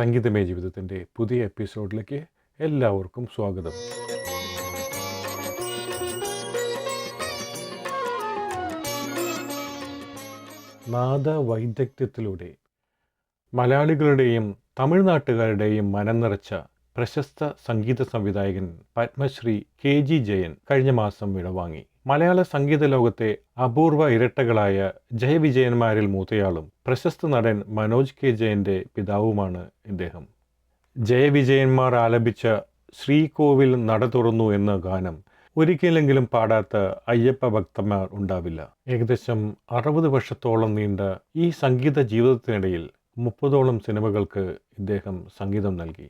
സംഗീതമയ ജീവിതത്തിന്റെ പുതിയ എപ്പിസോഡിലേക്ക് എല്ലാവർക്കും സ്വാഗതം. നാദവൈദഗ്ധ്യത്തിലൂടെ മലയാളികളുടെയും തമിഴ്നാട്ടുകാരുടെയും മനം നിറച്ച പ്രശസ്ത സംഗീത സംവിധായകൻ പത്മശ്രീ കെ ജി ജയൻ കഴിഞ്ഞ മാസം വിടവാങ്ങി. മലയാള സംഗീത ലോകത്തെ അപൂർവ ഇരട്ടകളായ ജയവിജയന്മാരിൽ മൂത്തയാളും പ്രശസ്ത നടൻ മനോജ് കെ ജയന്റെ പിതാവുമാണ് ഇദ്ദേഹം. ജയവിജയന്മാർ ആലപിച്ച ശ്രീകോവിൽ നട തുറന്നു എന്ന ഗാനം ഒരിക്കലെങ്കിലും പാടാത്ത അയ്യപ്പ ഭക്തന്മാർ ഉണ്ടാവില്ല. ഏകദേശം അറുപത് വർഷത്തോളം നീണ്ട ഈ സംഗീത ജീവിതത്തിനിടയിൽ മുപ്പതോളം സിനിമകൾക്ക് ഇദ്ദേഹം സംഗീതം നൽകി.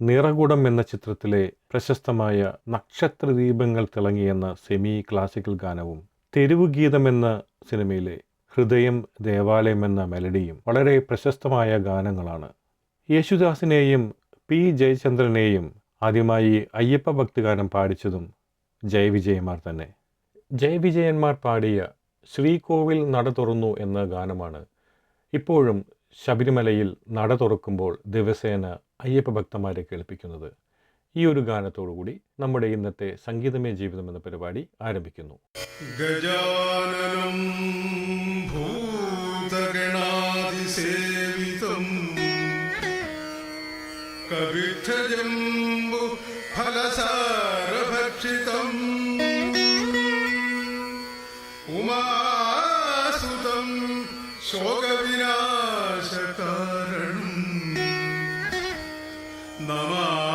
നിറകുടം എന്ന ചിത്രത്തിലെ പ്രശസ്തമായ നക്ഷത്രദീപങ്ങൾ തിളങ്ങിയെന്ന സെമി ക്ലാസിക്കൽ ഗാനവും തെരുവുഗീതം എന്ന സിനിമയിലെ ഹൃദയം ദേവാലയം എന്ന മെലഡിയും വളരെ പ്രശസ്തമായ ഗാനങ്ങളാണ്. യേശുദാസിനെയും പി ജയചന്ദ്രനെയും ആദ്യമായി അയ്യപ്പ ഭക്തിഗാനം പാടിച്ചതും ജയവിജയന്മാർ തന്നെ. ജയവിജയന്മാർ പാടിയ ശ്രീകോവിൽ നട തുറന്നു എന്ന ഗാനമാണ് ഇപ്പോഴും ശബരിമലയിൽ നട തുറക്കുമ്പോൾ ദിവസേന അയ്യപ്പ ഭക്തന്മാരെ കേൾപ്പിക്കുന്നത്. ഈ ഒരു ഗാനത്തോടുകൂടി നമ്മുടെ ഇന്നത്തെ സംഗീതമേ ജീവിതം എന്ന പരിപാടി ആരംഭിക്കുന്നു. ഗജാനനം ഫലസാരഭക്ഷിതം ഉമാസുതം ശോകവിനാശകാരണം नमः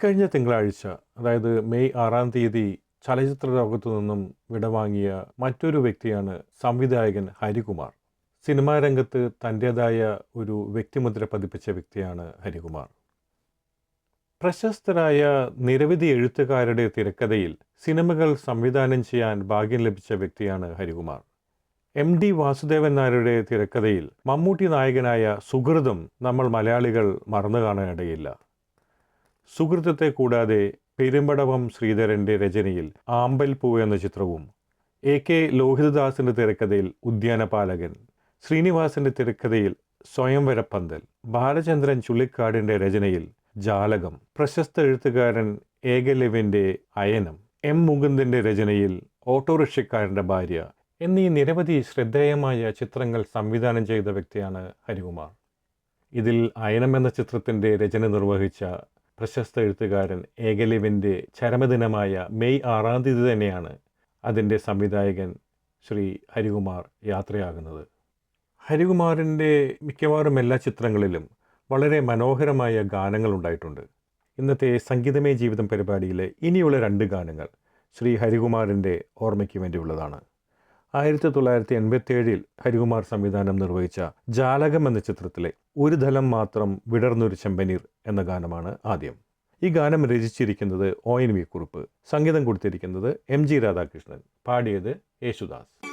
ഇക്കഴിഞ്ഞ തിങ്കളാഴ്ച അതായത് മെയ് ആറാം തീയതി ചലച്ചിത്ര ലോകത്തു നിന്നും വിടവാങ്ങിയ മറ്റൊരു വ്യക്തിയാണ് സംവിധായകൻ ഹരികുമാർ. സിനിമാ രംഗത്ത് തന്റേതായ ഒരു വ്യക്തിമുദ്ര പതിപ്പിച്ച വ്യക്തിയാണ് ഹരികുമാർ. പ്രശസ്തരായ നിരവധി എഴുത്തുകാരുടെ തിരക്കഥയിൽ സിനിമകൾ സംവിധാനം ചെയ്യാൻ ഭാഗ്യം ലഭിച്ച വ്യക്തിയാണ് ഹരികുമാർ. എം ഡി വാസുദേവൻ നായരുടെ തിരക്കഥയിൽ മമ്മൂട്ടി നായകനായ സുഹൃതം നമ്മൾ മലയാളികൾ മറന്നു കാണാനിടയില്ല. സുഹൃത്തത്തെ കൂടാതെ പെരുമ്പടവം ശ്രീധരന്റെ രചനയിൽ ആമ്പൽ പൂ എന്ന ചിത്രവും എ കെ ലോഹിതദാസിന്റെ തിരക്കഥയിൽ ഉദ്യാനപാലകൻ ശ്രീനിവാസന്റെ തിരക്കഥയിൽ സ്വയംവരപ്പന്തൽ ബാലചന്ദ്രൻ ചുള്ളിക്കാടിന്റെ രചനയിൽ ജാലകം പ്രശസ്ത എഴുത്തുകാരൻ ഏകലവിന്റെ അയനം എം മുകുന്ദന്റെ രചനയിൽ ഓട്ടോറിക്ഷക്കാരന്റെ ഭാര്യ എന്നീ നിരവധി ശ്രദ്ധേയമായ ചിത്രങ്ങൾ സംവിധാനം ചെയ്ത വ്യക്തിയാണ് ഹരികുമാർ. ഇതിൽ അയനം എന്ന ചിത്രത്തിന്റെ രചന നിർവഹിച്ച പ്രശസ്ത എഴുത്തുകാരൻ ഏകലിവിന്റെ ചരമദിനമായ മെയ് ആറാം തീയതി തന്നെയാണ് അതിന്റെ സംവിധായകൻ ശ്രീ ഹരികുമാർ യാത്രയാകുന്നത്. ഹരികുമാറിന്റെ മിക്കവാറും എല്ലാ ചിത്രങ്ങളിലും വളരെ മനോഹരമായ ഗാനങ്ങൾ ഉണ്ടായിട്ടുണ്ട്. ഇന്നത്തെ സംഗീതമേ ജീവിതം പരിപാടിയിലെ ഇനിയുള്ള രണ്ട് ഗാനങ്ങൾ ശ്രീ ഹരികുമാറിന്റെ ഓർമ്മയ്ക്ക് വേണ്ടിയുള്ളതാണ്. ആയിരത്തി തൊള്ളായിരത്തി എൺപത്തിയേഴിൽ ഹരികുമാർ സംവിധാനം നിർവഹിച്ച ജാലകം എന്ന ചിത്രത്തിലെ ഒരു ധലം മാത്രം വിടർന്നൊരു ചെമ്പനീർ എന്ന ഗാനമാണ് ആദ്യം. ഈ ഗാനം രചിച്ചിരിക്കുന്നത് ഒ എൻ വി കുറുപ്പ് സംഗീതം കൊടുത്തിരിക്കുന്നത് എം ജി രാധാകൃഷ്ണൻ പാടിയത് യേശുദാസ്.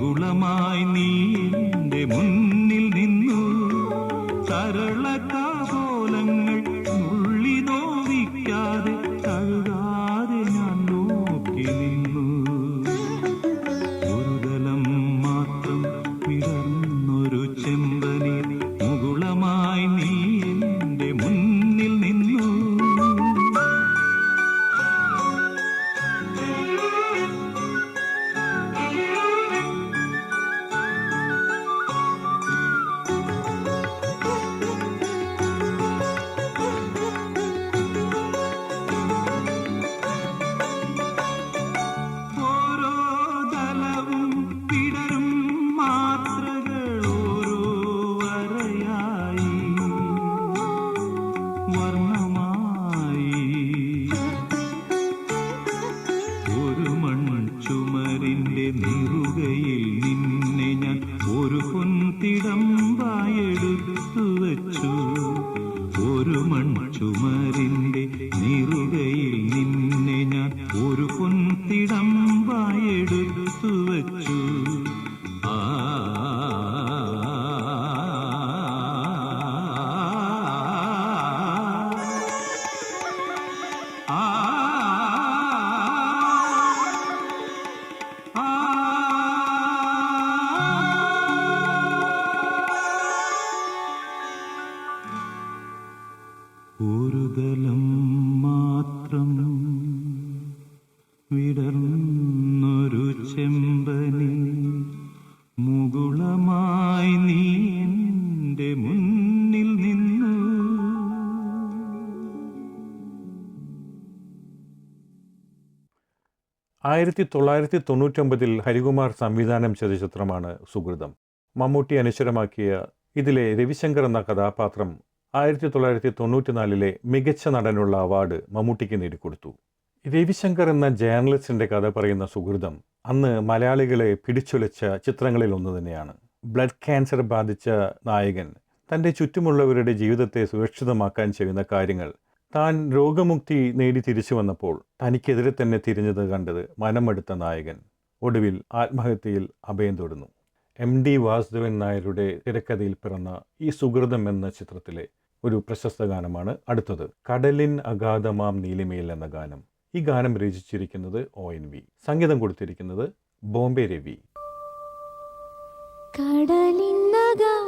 മുകുളമായി നീ എന്റെ മുന്നിൽ നിന്നു 啊。ആയിരത്തി തൊള്ളായിരത്തി തൊണ്ണൂറ്റൊമ്പതിൽ ഹരികുമാർ സംവിധാനം ചെയ്ത ചിത്രമാണ് സുഹൃതം. മമ്മൂട്ടി അനശ്വരമാക്കിയ ഇതിലെ രവിശങ്കർ എന്ന കഥാപാത്രം ആയിരത്തി തൊള്ളായിരത്തി തൊണ്ണൂറ്റിനാലിലെ മികച്ച നടനുള്ള അവാർഡ് മമ്മൂട്ടിക്ക് നേടിക്കൊടുത്തു. രവിശങ്കർ എന്ന ജേർണലിസ്റ്റിന്റെ കഥ പറയുന്ന സുഹൃതം അന്ന് മലയാളികളെ പിടിച്ചുലച്ച ചിത്രങ്ങളിൽ ഒന്ന് തന്നെയാണ്. ബ്ലഡ് ക്യാൻസർ ബാധിച്ച നായകൻ തന്റെ ചുറ്റുമുള്ളവരുടെ ജീവിതത്തെ സുരക്ഷിതമാക്കാൻ ചെയ്യുന്ന കാര്യങ്ങൾ താൻ രോഗമുക്തി നേടി തിരിച്ചു വന്നപ്പോൾ തനിക്കെതിരെ തന്നെ തിരിഞ്ഞത് കണ്ടത് മനമെടുത്ത നായകൻ. ഒടുവിൽ ആത്മഹത്യയിൽ അഭയം തൊടുന്നു. എം ഡി വാസുദേവൻ നായരുടെ തിരക്കഥയിൽ പിറന്ന ഈ സുഹൃതം എന്ന ചിത്രത്തിലെ ഒരു പ്രശസ്ത ഗാനമാണ് അടുത്തത്. കടലിൻ അഗാധമാം നീലിമയിൽ എന്ന ഗാനം. ഈ ഗാനം രചിച്ചിരിക്കുന്നത് ഒ എൻ വി. സംഗീതം കൊടുത്തിരിക്കുന്നത് ബോംബെ രവി. കടലിന്നഗാധമാ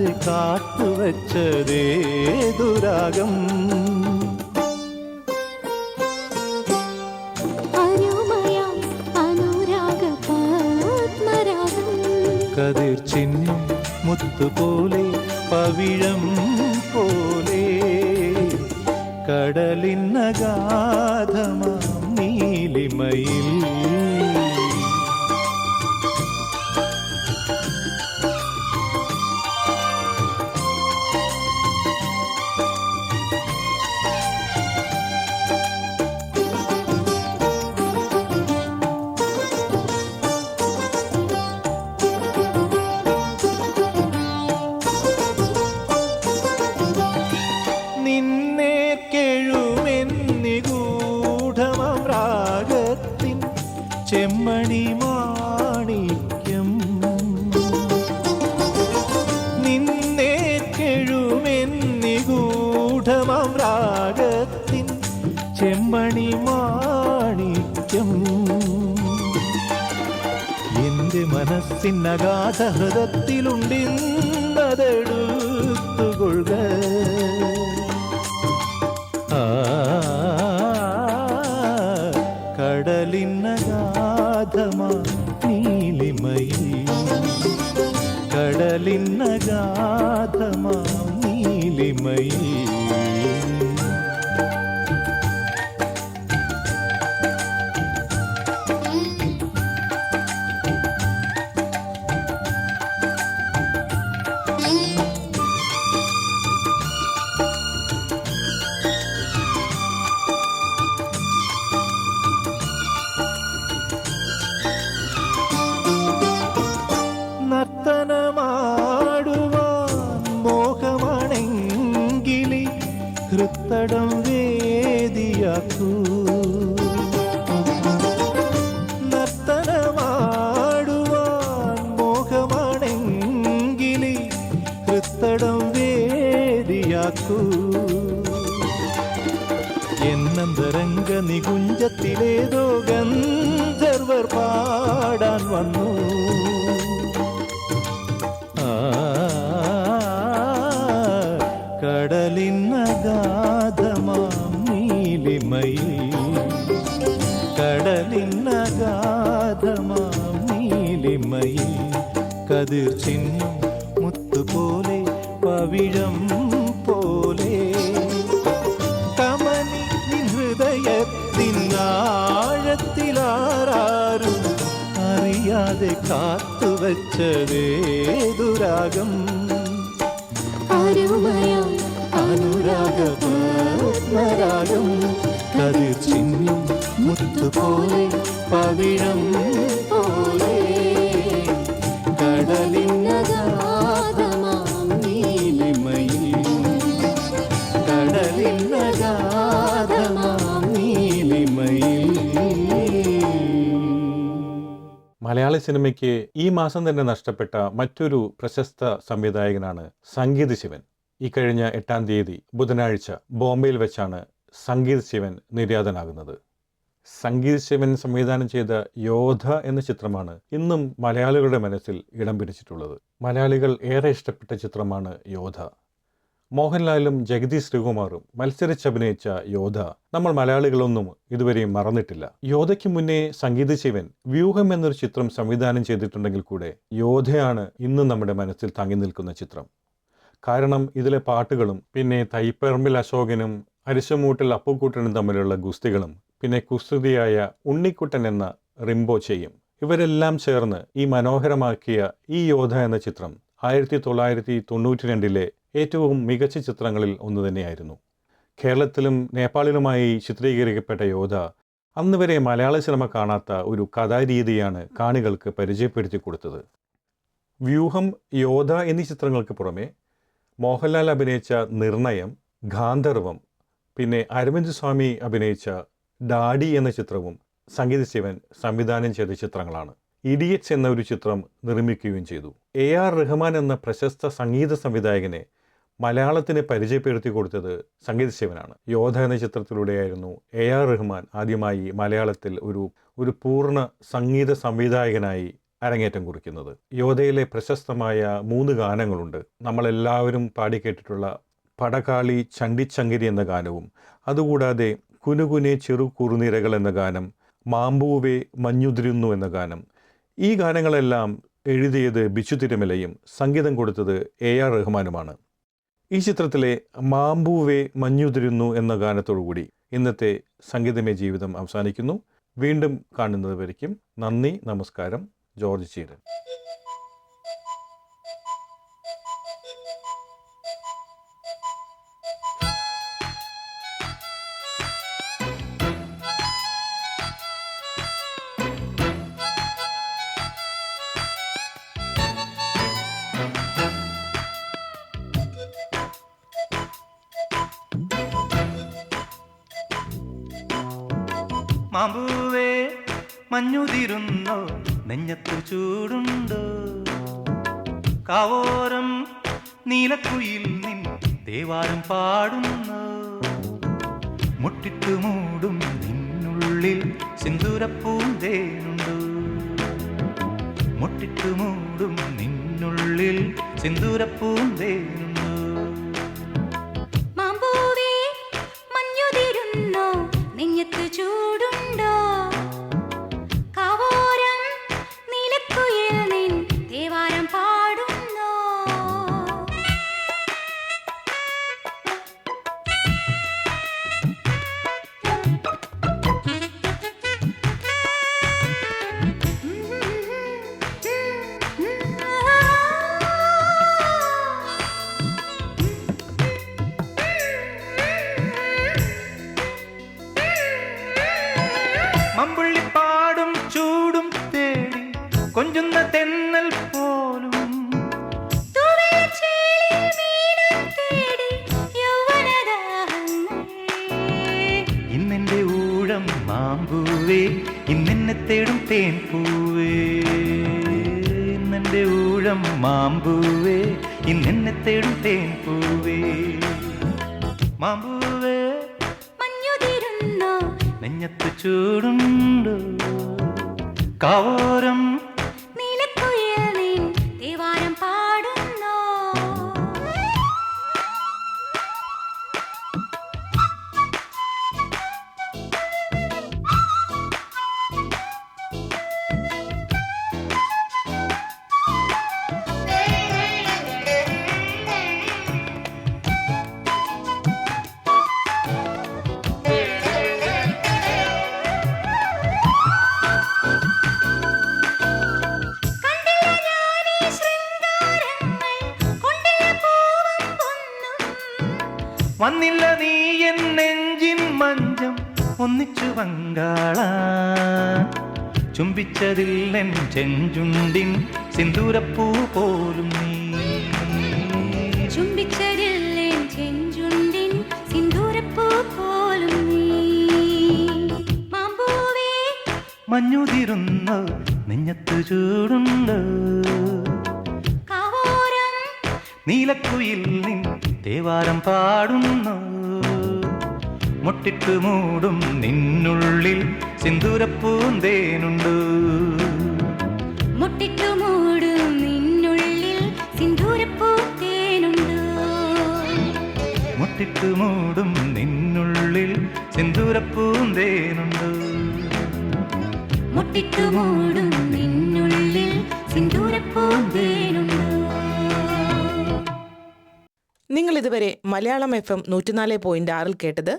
അറിയാതെ കാത്തുവച്ചതേ ദുരാഗം. കതിർ ചിന്നും മുത്തുപോലെ പവിഴം പോലെ. കടലിന്നഗാധമ നീലിമയിൽ നീലിമയിൽ കടലിനഗാധമാ നീലിമയിൽ നികുഞ്ചത്തിലേതോ ഗന്ധർവർ പാടാൻ വന്നു. കടലിനഗാധമാം നീലിമയിൽ. കടലിനഗാധമാം നീലിമയിൽ. കതിർ ചിഹ്നം ഹൃദയത്തിനാഴത്തിലാരും അറിയാതെ കാത്തുവച്ചതേതുരാഗം അനുരാഗ പത്മരാഗം കതിർ ചിഹ്നം മുത്തുപോലെ പവിഴം പോലെ. കടലിനഗാധമാം മലയാള സിനിമയ്ക്ക് ഈ മാസം തന്നെ നഷ്ടപ്പെട്ട മറ്റൊരു പ്രശസ്ത സംവിധായകനാണ് സംഗീത് ശിവൻ. ഈ കഴിഞ്ഞ എട്ടാം തീയതി ബുധനാഴ്ച ബോംബെയിൽ വെച്ചാണ് സംഗീത് ശിവൻ നിര്യാതനാകുന്നത്. സംഗീത് ശിവൻ സംവിധാനം ചെയ്ത യോധ എന്ന ചിത്രമാണ് ഇന്നും മലയാളികളുടെ മനസ്സിൽ ഇടം പിടിച്ചിട്ടുള്ളത്. മലയാളികൾ ഏറെ ഇഷ്ടപ്പെട്ട ചിത്രമാണ് യോധ. മോഹൻലാലും ജഗതി ശ്രീകുമാറും മത്സരിച്ചഭിനയിച്ച യോധ നമ്മൾ മലയാളികളൊന്നും ഇതുവരെയും മറന്നിട്ടില്ല. യോധയ്ക്ക് മുന്നേ സംഗീത ശിവൻ വ്യൂഹം എന്നൊരു ചിത്രം സംവിധാനം ചെയ്തിട്ടുണ്ടെങ്കിൽ കൂടെ യോധയാണ് ഇന്നും നമ്മുടെ മനസ്സിൽ തങ്ങി നിൽക്കുന്ന ചിത്രം. കാരണം ഇതിലെ പാട്ടുകളും പിന്നെ തൈപ്പറമ്പിൽ അശോകനും അരിശമൂട്ടിൽ അപ്പുക്കുട്ടനും തമ്മിലുള്ള ഗുസ്തികളും പിന്നെ കുസ്തുതിയായ ഉണ്ണിക്കുട്ടൻ എന്ന റിംബോ ചെയ്യും. ഇവരെല്ലാം ചേർന്ന് ഈ മനോഹരമാക്കിയ ഈ യോധ എന്ന ചിത്രം ആയിരത്തി തൊള്ളായിരത്തി തൊണ്ണൂറ്റി രണ്ടിലെ ഏറ്റവും മികച്ച ചിത്രങ്ങളിൽ ഒന്ന് തന്നെയായിരുന്നു. കേരളത്തിലും നേപ്പാളിലുമായി ചിത്രീകരിക്കപ്പെട്ട യോധ അന്ന് വരെ മലയാള സിനിമ കാണാത്ത ഒരു കഥാരീതിയാണ് കാണികൾക്ക് പരിചയപ്പെടുത്തി കൊടുത്തത്. വ്യൂഹം യോധ എന്നീ ചിത്രങ്ങൾക്ക് പുറമെ മോഹൻലാൽ അഭിനയിച്ച നിർണയം ഗാന്ധർവം പിന്നെ അരവിന്ദ് സ്വാമി അഭിനയിച്ച ഡാഡി എന്ന ചിത്രവും സംഗീത ശിവൻ സംവിധാനം ചെയ്ത ചിത്രങ്ങളാണ്. ഇഡിയറ്റ്സ് എന്ന ഒരു ചിത്രം നിർമ്മിക്കുകയും ചെയ്തു. എ ആർ റഹ്മാൻ എന്ന പ്രശസ്ത സംഗീത സംവിധായകനെ മലയാളത്തിന് പരിചയപ്പെടുത്തി കൊടുത്തത് സംഗീത ശിവനാണ്. യോധ എന്ന ചിത്രത്തിലൂടെയായിരുന്നു എ ആർ റഹ്മാൻ ആദ്യമായി മലയാളത്തിൽ ഒരു ഒരു പൂർണ സംഗീത സംവിധായകനായി അരങ്ങേറ്റം കുറിക്കുന്നത്. യോധയിലെ പ്രശസ്തമായ മൂന്ന് ഗാനങ്ങളുണ്ട്. നമ്മളെല്ലാവരും പാടിക്കേട്ടിട്ടുള്ള പടകാളി ചണ്ടിച്ചങ്കിരി എന്ന ഗാനവും അതുകൂടാതെ കുനുകുനെ ചെറു കുറുനിരകൾ എന്ന ഗാനം മാമ്പൂവേ മഞ്ഞുതിരുന്നു എന്ന ഗാനം ഈ ഗാനങ്ങളെല്ലാം എഴുതിയത് ബിച്ചു തിരുമലയും സംഗീതം കൊടുത്തത് എ ആർ റഹ്മാനുമാണ്. ഈ ചിത്രത്തിലെ മാമ്പൂവേ മഞ്ഞുതിരുന്നു എന്ന ഗാനത്തോടുകൂടി ഇന്നത്തെ സംഗീതമേ ജീവിതം അവസാനിക്കുന്നു. വീണ്ടും കാണുന്നത് വരയ്ക്കും നന്ദി നമസ്കാരം. ജോർജ് ചീരൻ. മാമ്പൂവേ മഞ്ഞുതിരുന്നോ നെഞ്ഞത്തു ചൂടുണ്ടോ? കാവോരം നീലക്കുയിൽ നിൻ ദേവാരം പാടുന്നു. മുട്ടിട്ടു മൂടും നിന്നുള്ളിൽ സിന്ദൂരപ്പൂന്തേനുണ്ടോ? മുട്ടിട്ടു മൂടും നിന്നുള്ളിൽ സിന്ദൂരപ്പൂന്തേനുണ്ടോ മാമ്പൂവേ ഇന്നെന്നെ തേടും തേൻ പൂവേ. ഇന്നെന്റെ ഊഴം മാമ്പൂവേ ഇന്നെന്നെ തേടും തേൻ പൂവേ. മാമ്പൂവേ മഞ്ഞുതിരുന്നോ? നെഞ്ഞത്ത് ചൂടുണ്ടോ? കാവോരം ചുംബിച്ചതിൽ എൻ ചെഞ്ചുണ്ടിൻ സിന്ദൂരപ്പൂ പോലും നീ. ചുംബിച്ചതില്ലെൻ ചെഞ്ചുണ്ടിൻ സിന്ദൂരപ്പൂ പോലും നീ. മാമ്പൂവേ. മഞ്ഞുതിരുന്ന നെഞ്ഞത്ത് ചൂടുണ്ട്. നീലക്കുയിൽ നിൻ ദേവാരം പാടുന്നു. മുട്ടിട്ടു മൂടും നിന്നുള്ളിൽ സിന്ദൂരപ്പൂന്തേനുണ്ട്. മുട്ടിട്ടു മൂടും നിന്നുള്ളിൽ സിന്ദൂരപ്പൂന്തേനുണ്ട്. മുട്ടിട്ട് മുട്ടിട്ടു മൂടും നിന്നുള്ളിൽ സിന്ദൂരപ്പൂന്തേനുണ്ട്. മുട്ടിട്ടു മൂടും നിന്നുള്ളിൽ സിന്ദൂരപ്പൂന്തേനുണ്ട്. നിങ്ങൾ ഇതുവരെ മലയാളം എഫ് എം നൂറ്റിനാല് പോയിന്റ് ആറിൽ കേട്ടത്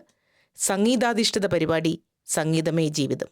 സംഗീതാധിഷ്ഠിത പരിപാടി സംഗീതമേ ജീവിതം.